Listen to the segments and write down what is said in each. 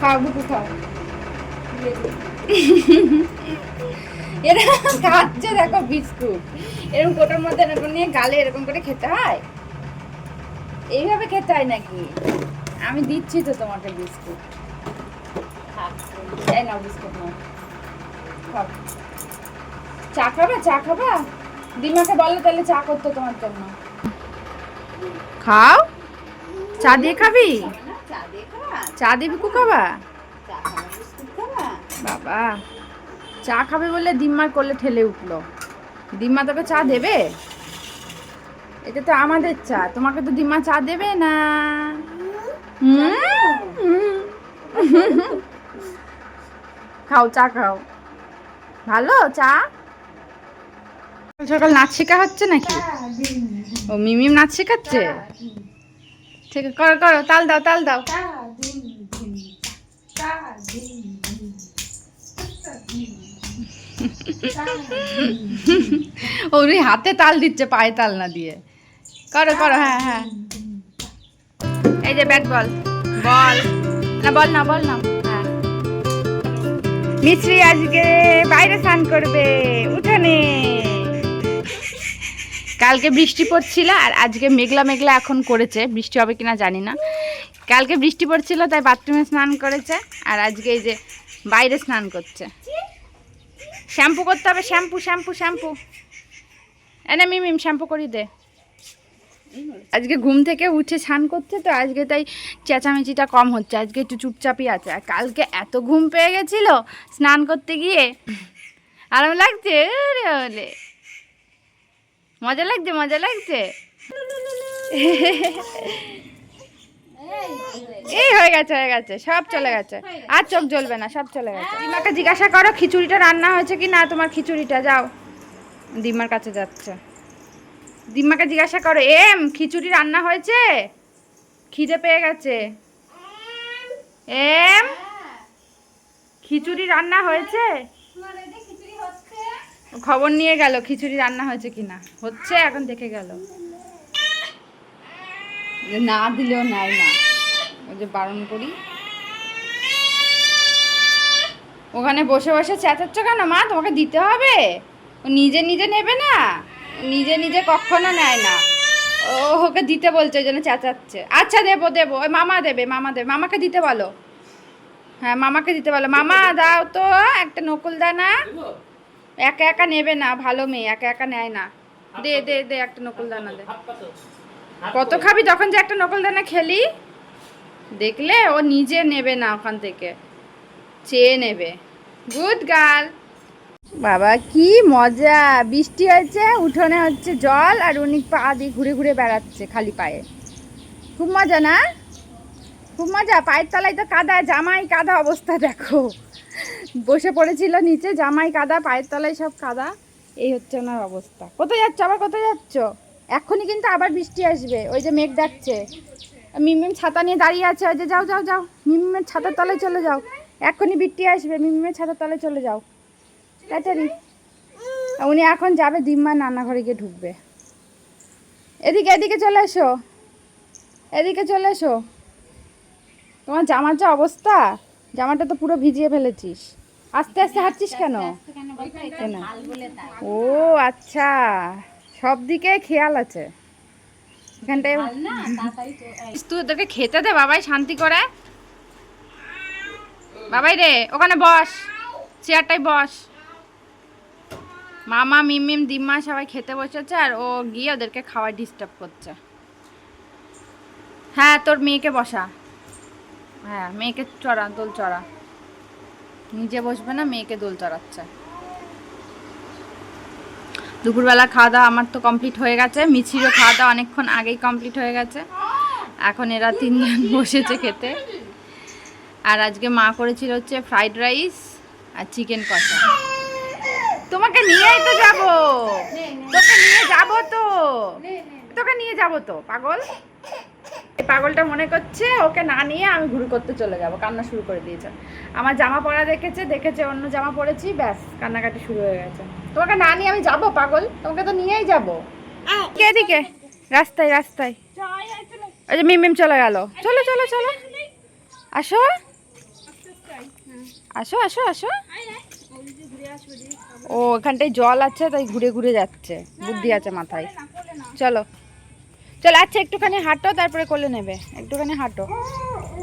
খাও বুকু খাও এরকম খাচ্ছে দেখো বিস্কুট। এরকম কোটার মধ্যে এরকম নিয়ে গালে এরকম করে খেতে হয়? এইভাবে খেতে হয় নাকি? আমি দিচ্ছি তো তোমাকে বিস্কুট। এই নাও বিস্কুট নাও। খাও। চা খাবা? চা খাবা? দিমাকে বলো তাহলে চা করতো তোমার জন্য। খাও? চা দিয়ে খাবি? চা দিবি খাওয়া বাবা চা খাবে বলে দিম্মার করলে ঠেলে উঠল। দিম্মা তোকে চা দেবে? এটা তো আমাদের চা তোমাকে তো দিম্মা চা দেবে না? খাও চা খাও। ভালো চা? সকাল নাচ শেখা হচ্ছে নাকি? ও মিমিম নাচ শেখাচ্ছে? ঠিক করো করো তাল দাও তাল দাও। ওই হাতে তাল দিচ্ছে, পায়ে তাল না দিয়ে। করো করো হ্যাঁ হ্যাঁ। এই যে ব্যাট বল। বল। না বল না বল না। হ্যাঁ। মিশ্রি আজকে বাইরে স্নান করবে। উঠানে কালকে বৃষ্টি পড়ছিল আর আজকে মেঘলা মেঘলা এখন করেছে। বৃষ্টি হবে কিনা জানি না। কালকে বৃষ্টি পড়ছিল, তাই বাথরুমে স্নান করেছে আর আজকে এই যে বাইরে স্নান করছে। শ্যাম্পু করতে হবে, শ্যাম্পু শ্যাম্পু শ্যাম্পু। এনে মিমিম শ্যাম্পু করি দে। আজকে ঘুম থেকে উঠে স্নান করছে তো, আজকে তাই চেঁচামেচিটা কম হচ্ছে, আজকে একটু চুপচাপই আছে। আর কালকে এত ঘুম পেয়ে গেছিল স্নান করতে গিয়ে, আরাম লাগছে? মজা লাগছে মজা লাগছে। এই হয়ে গেছে হয়ে গেছে, সব চলে গেছে। আর চোখ জ্বলবে না, সব চলে গেছে। দিমাকে জিজ্ঞাসা করো, খিচুড়িটা রান্না হয়েছে কি না? তোমার খিচুড়িটা, যাও। দিমার কাছে যাচ্ছে। দিম্মাকে জিজ্ঞাসা করো, এম, খিচুড়ি রান্না হয়েছে? খিদে পেয়ে গেছে? এম, খিচুড়ি রান্না হয়েছে? খবর নিয়ে গেল, খিচুড়ি রান্না হয়েছে কিনা। হচ্ছে, এখন দেখে গেল। না দিলেও নেয় না। ওই যে বারণ করি। ওখানে বসে বসে চেঁচাচ্ছ কেন মা? তোমাকে দিতে হবে? ও নিজে নিজে নেবে না? নিজে নিজে কখনো নেয় না। ও ওকে দিতে বলছে, ওই জন্য চেঁচাচ্ছে আচ্ছা দেবো দেবো। ওই মামা দেবে মামা দেবে। মামাকে দিতে বলো। হ্যাঁ মামাকে দিতে বলো। মামা, দাও তো একটা নকুল দানা একা একা নেবে না। ভালো মেয়ে, একা একা নেয় না। দে দে দে একটা নকুল দানা দে। কত খাবি তখন যে একটা নকল দানা খেলি? দেখলে ও নিজে নেবে না ওখান থেকে। চেয়ে নেবে। গুড গার্ল বাবা, কি মজা। বৃষ্টি হয়েছে, উঠোনে হচ্ছে জল, আর উনি পা দিয়ে ঘুরে ঘুরে বেড়াচ্ছে খালি পায়ে। খুব মজা না? খুব মজা। পায়ের তলায় তো কাদা, জামাই কাদা অবস্থা, দেখো। বসে পড়েছিল নিচে, জামাই কাদা, পায়ের তলায় সব কাদা। এই হচ্ছে ওনার অবস্থা। কোথায় যাচ্ছ? আবার কোথায় যাচ্ছ? এক্ষুনি কিন্তু আবার বৃষ্টি আসবে ওই যে মেঘ ডাকছে। মিমিম ছাতা নিয়ে দাঁড়িয়ে আছে ওই যে যাও যাও যাও। মিমিমের ছাতার তলে চলে যাও। এক্ষুনি বৃষ্টি আসবে মিমিমের ছাতার তলে চলে যাও। তাড়াতাড়ি উনি এখন যাবে দিম্মা রান্নাঘরে গিয়ে ঢুকবে। এদিকে এদিকে চলে এসো। এদিকে চলে এসো। তোমার জামার যা অবস্থা? জামাটা তো পুরো ভিজিয়ে ফেলেছিস। আস্তে আস্তে হাঁটছিস কেন? কেন ও আচ্ছা। সব দিকে খেয়াল আছে। এখানটায় তুই তোকে খেতে দে বাবাই শান্তি করে। বাবাই রে ওখানে বস। চেয়ারটাই বস। মামা মিমিম দিম্মা সবাই খেতে বসেছে আর ও গিয়ে ওদেরকে খাওয়ায় ডিস্টার্ব করছে। হ্যাঁ তোর মেয়েকে বসা। হ্যাঁ মেয়েকে চড়া দোল চড়া। নিজে বসবে না মেয়েকে দোল চড়াচ্ছে। দুপুরবেলা খাওয়া দাওয়া আমার তো কমপ্লিট হয়ে গেছে। মিছিরও খাওয়া দাওয়া অনেকক্ষণ আগেই কমপ্লিট হয়ে গেছে। এখন এরা তিনজন বসেছে খেতে। আর আজকে মা করেছিল হচ্ছে ফ্রাইড রাইস আর চিকেন কষা। তোমাকে নিয়েই তো যাব। তোকে নিয়ে যাব তো। তোকে নিয়ে যাব তো, পাগল? এই পাগলটা মনে করছে ওকে না নিয়ে আমি ঘুরে করতে চলে যাব, কান্না শুরু করে দিয়েছে। আমার জামা পরা দেখেছে দেখেছে অন্য জামা পরেছি, ব্যাস, কান্নাকাটি শুরু হয়ে গেছে। তোমাকে না নিয়ে আমি যাব, পাগল? তোমাকে তো নিয়েই যাব। এদিকে? রাস্তায় রাস্তায়। ওই মিম মিম চলে গেল। চলো চলো চলো। আসো। আসো আসো আসো। ও ওখানটায় জল আছে, তাই ঘুরে ঘুরে যাচ্ছে। বুদ্ধি আছে মাথায়। চলো। চলো আচ্ছা একটুখানি হাঁটো, তারপরে কোলে নেবে। একটুখানি হাঁটো।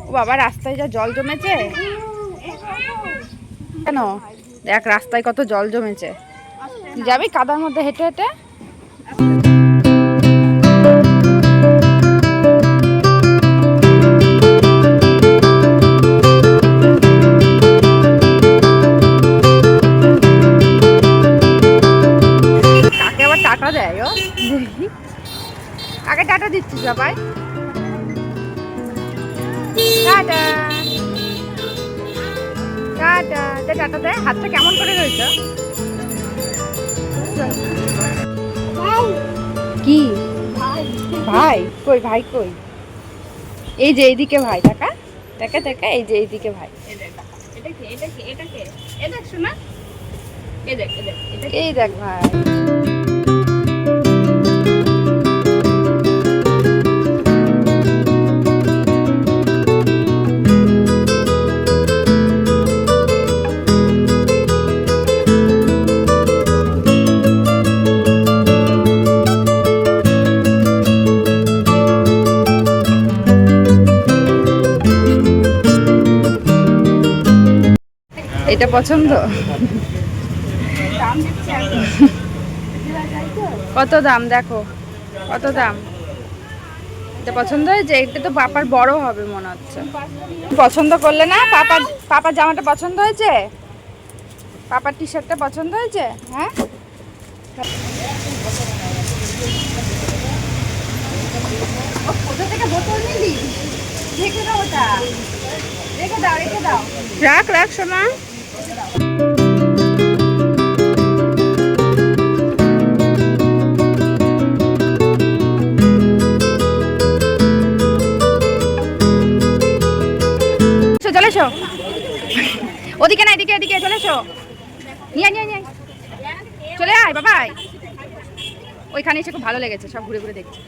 ও বাবা, রাস্তায় যা জল জমেছে? কেন? দেখ, রাস্তায় কত জল জমেছে। যাবি কাদার মধ্যে হেঁটে হেঁটে? কি? ভাই কই ভাই কই? এই যে এইদিকে ভাই টাকা টাকা টাকা এই যে এইদিকে ভাই। এই দেখ ভাই। এটা পছন্দ? কত দাম দেখো কত দাম? এটা পছন্দ হয়েছে? এটা তো পাপার বড় হবে মনে হচ্ছে। পছন্দ করলে না পাপার পাপার জামাটা পছন্দ হয়েছে? পাপার টি শার্টটা পছন্দ হয়েছে? হ্যাঁ? কোথা থেকে বোতল নিলি? রেখে দাও ওটা। রেখে দাও রেখে দাও। রাখ রাখ সোনা। ওদিকে না, এদিকে এদিকে, চলে এসো। নিয়ে নিয়ে নিয়ে। চলে আয়, বাবাই। ওইখানে এসে খুব ভালো লেগেছে, সব ঘুরে ঘুরে দেখছি।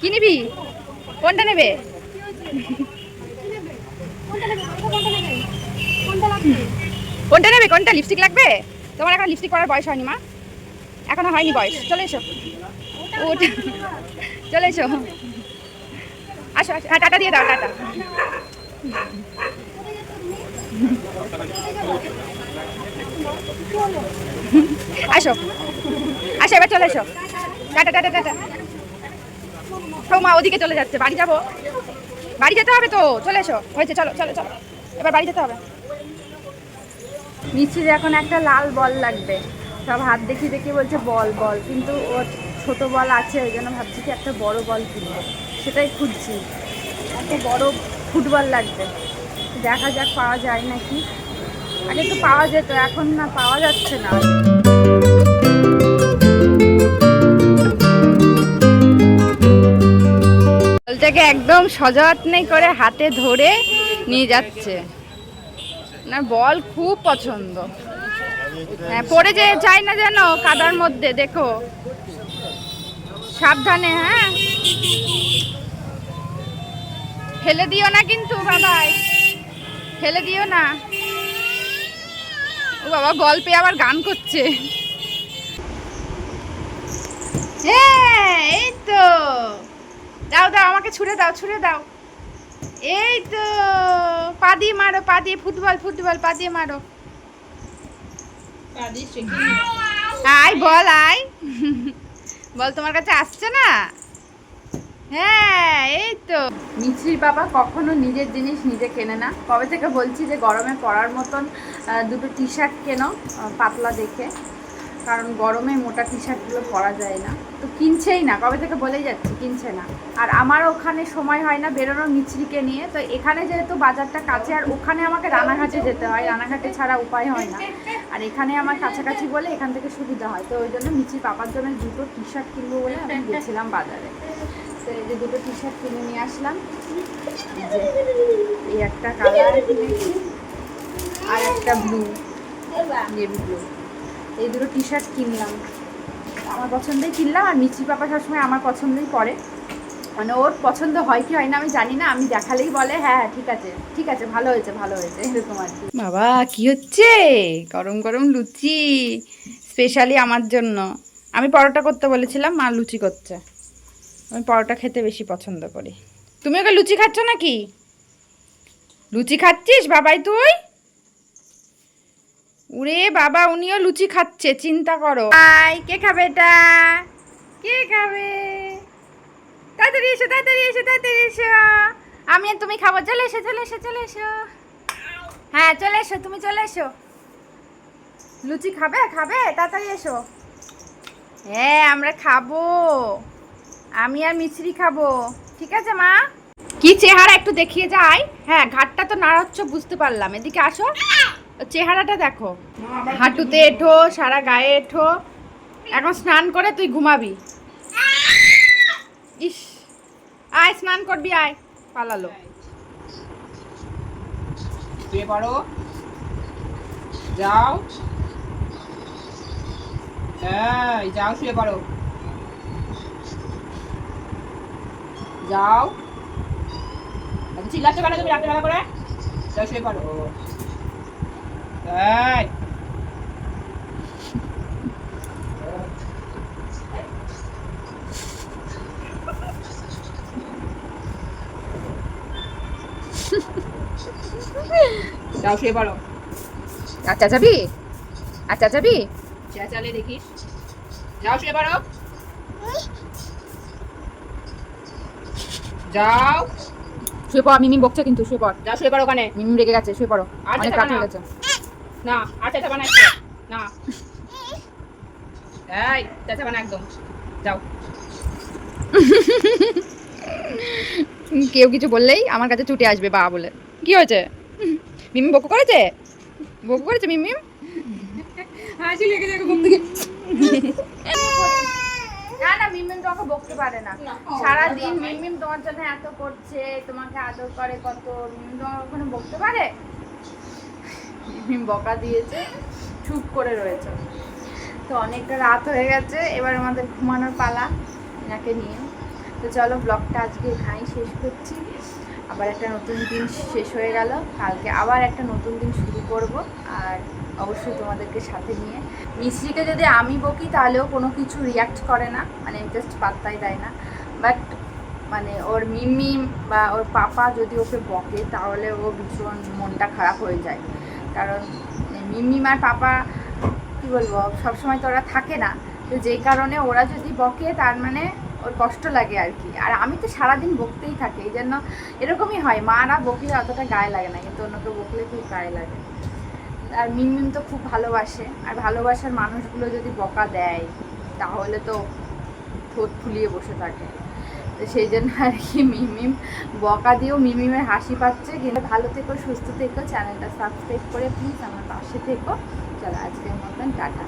কি নিবি? কোনটা নেবে? কোনটা নেবে? কোনটা? লিপস্টিক লাগবে? তোমার এখন লিপস্টিক পরার বয়স হয়নি, মা। এখনও হয়নি বয়স। চলে এসো। চলে এসো। আসো আসো। হ্যাঁ টাটা দিয়ে দাও, টাটা। আসো। আসো, এবার চলে এসো। Tata tata tata. মা ওদিকে চলে যাচ্ছে। বাড়ি যাব। বাড়ি যেতে হবে তো। চলে এসো। হয়েছে, চলো চলো চলো। এবার বাড়ি যেতে হবে। মিছির এখন একটা লাল বল লাগবে। সব হাত দেখি দেখি বলছে বল বল। কিন্তু ওর ছোট বল আছে, ওই জন্য ভাবছি কি একটা বড় বল কিনবো। সেটাই খুঁজছি। একটা বড় ফুটবল লাগবে। দেখা যাক পাওয়া যায় নাকি। আগে তো পাওয়া যেত, এখন না পাওয়া যাচ্ছে না। বলটাকে একদম সযত্নে করে হাতে ধরে নিয়ে যাচ্ছে। না, বল খুব পছন্দ। হ্যাঁ পড়ে যে যায় না যেন কাদার মধ্যে, দেখো। সাবধানে হ্যাঁ। ফেলে দিও না কিন্তু, বাবাই। ফেলে দিও না। ও বাবা গল্পে আবার গান করছে। হ্যাঁ এই তো। দাও দাও আমাকে ছুড়ে দাও ছুড়ে দাও। এই তো পা দিয়ে মারো পা দিয়ে ফুটবল ফুটবল পা দিয়ে মারো। আয় বল আয়। বল তোমার কাছে আসছে না? হ্যাঁ এই তো বাবা কখনো নিজের জিনিস নিজে কেনে না। কবে থেকে বলছি যে গরমে পরার মতন দুটো টি শার্ট কেনো পাতলা দেখে। কারণ গরমে মোটা টি শার্টগুলো পরা যায় না। তো কিনছেই না, কবে থেকে বলেই যাচ্ছি, কিনছে না। আর আমার ওখানে সময় হয় না বেরোনোর মিছরিকে নিয়ে। তো এখানে যেহেতু বাজারটা কাছে, আর ওখানে আমাকে রানাঘাটে যেতে হয়। রানাঘাটে ছাড়া উপায় হয় না। আর এখানে আমার কাছাকাছি বলে এখান থেকে সুবিধা হয়। তো ওই জন্য মিচির পাপার জন্য দুটো টি শার্ট কিনবো বলে আমি গেছিলাম বাজারে। তো এই যে দুটো টি শার্ট কিনে নিয়ে আসলাম। এই একটা কালার কিনেছি আর একটা ব্লু নেভি ব্লু এই দুটো টি শার্ট কিনলাম। আমার পছন্দেই কিনলাম আর মিচি পাপা সবসময় আমার পছন্দেই পরে। মানে ওর পছন্দ হয় কি হয় না আমি জানি না, আমি দেখালেই বলে হ্যাঁ ঠিক আছে ঠিক আছে, ভালো হয়েছে ভালো হয়েছে, এরকম আর কি। বাবা, কি হচ্ছে? গরম গরম লুচি স্পেশালি আমার জন্য। আমি পরোটা করতে বলেছিলাম, মা লুচি করছে। আমি পরোটা খেতে বেশি পছন্দ করি। তুমি ওকে লুচি খাচ্ছ নাকি? লুচি খাচ্ছিস বাবাই তুই? উরে বাবা উনিও লুচি খাচ্ছে চিন্তা করো। আই কে খাবে এটা? কে খাবে? তাড়াতাড়ি এসো তাড়াতাড়ি এসো তাড়াতাড়ি এসো। আমি আর তুমি খাব চলে এসো চলে এসো চলে এসো। হ্যাঁ চলে এসো তুমি চলে এসো। লুচি খাবে খাবে? তাড়াতাড়ি এসো। হ্যাঁ আমরা খাব। আমি আর মিছরি খাব। ঠিক আছে মা? কি চেহারা একটু দেখিয়ে যাই। হ্যাঁ ঘাটটা তো নাড়াচ্ছ বুঝতে পারলাম। এদিকে আসো। চেহারাটা দেখো। হাঁটুতে এঠো সারা গায়ে এঠো। এখন স্নান করে তুই ঘুমাবি। ইস। আয় স্নান করবি আয়। পালালো। পড়ো যাও। হ্যাঁ যাও শুয়ে পড়ো। যাও। চিল্লাচ্ছ কেন তুমি রাত্রে বেলা করে? যাও শুয়ে পড়ো। এই। যাও শুয়ে পড়ো। আচ্ছা যাবি? আচ্ছা যাবি? চেঁচালে দেখিস। যাও শুয়ে পড়ো। যাও। শুয়ে পড় মিমি বকছে কিন্তু শুয়ে পড়। যাও শুয়ে পড়ো ওখানে। মিমি রেগে গেছে শুয়ে পড়ো। আর অনেক রাত না। হয়ে গেছে। না আর চেঁচাবা না একটু। না। এই চেঁচাবা না একদম। যাও। কেউ কিছু বললেই আমার কাছে ছুটে আসবে বা বলে। কি হয়েছে? মিমি বকু করেছে? বকু করেছে মিমি? হাসি লেগে যাবে ঘুম থেকে না না মিমিম তোমাকে বকতে পারে না। সারা দিন মিমিম তোমার জন্য এত করছে তোমাকে আদর করে কত মিমিম তোমাকে ওখানে বকতে পারে? মিমিম বকা দিয়েছে চুপ করে রয়েছে। তো অনেকটা রাত হয়ে গেছে এবার আমাদের ঘুমানোর পালা এনাকে নিয়ে। তো চলো ব্লগটা আজকে এখানেই শেষ করছি। আবার একটা নতুন দিন শেষ হয়ে গেল। কালকে আবার একটা নতুন দিন শুরু করব আর অবশ্যই তোমাদেরকে সাথে নিয়ে। মিস্ত্রিকে যদি আমি বকি, তাহলেও কোনো কিছু রিয়াক্ট করে না। মানে জাস্ট পাত্তাই দেয় না। বাট মানে ওর মিমি বা ওর পাপা যদি ওকে বকে, তাহলে ও ভীষণ মনটা খারাপ হয়ে যায়। কারণ মিমিম আর পাপা, কী বলব, সবসময় তো ওরা থাকে না। তো যেই কারণে ওরা যদি বকে, তার মানে ওর কষ্ট লাগে আর কি। আর আমি তো সারাদিন বকতেই থাকি, এই জন্য এরকমই হয়। মারা বকলে অতটা গায়ে লাগে না, কিন্তু অন্যকে বকলে খুব গায়ে লাগে। আর মিমমিম তো খুব ভালোবাসে। আর ভালোবাসার মানুষগুলো যদি বকা দেয়, তাহলে তো ঠোঁট ফুলিয়ে বসে থাকে। তো সেই জন্য আর কি মিমিম বকা দিয়েও মিমিমের হাসি পাচ্ছে। কিন্তু ভালো থেকো, সুস্থ থেকো, চ্যানেলটা সাবস্ক্রাইব করে প্লিজ আমার পাশে থেকো। চলো আজকের মতন, টাটা।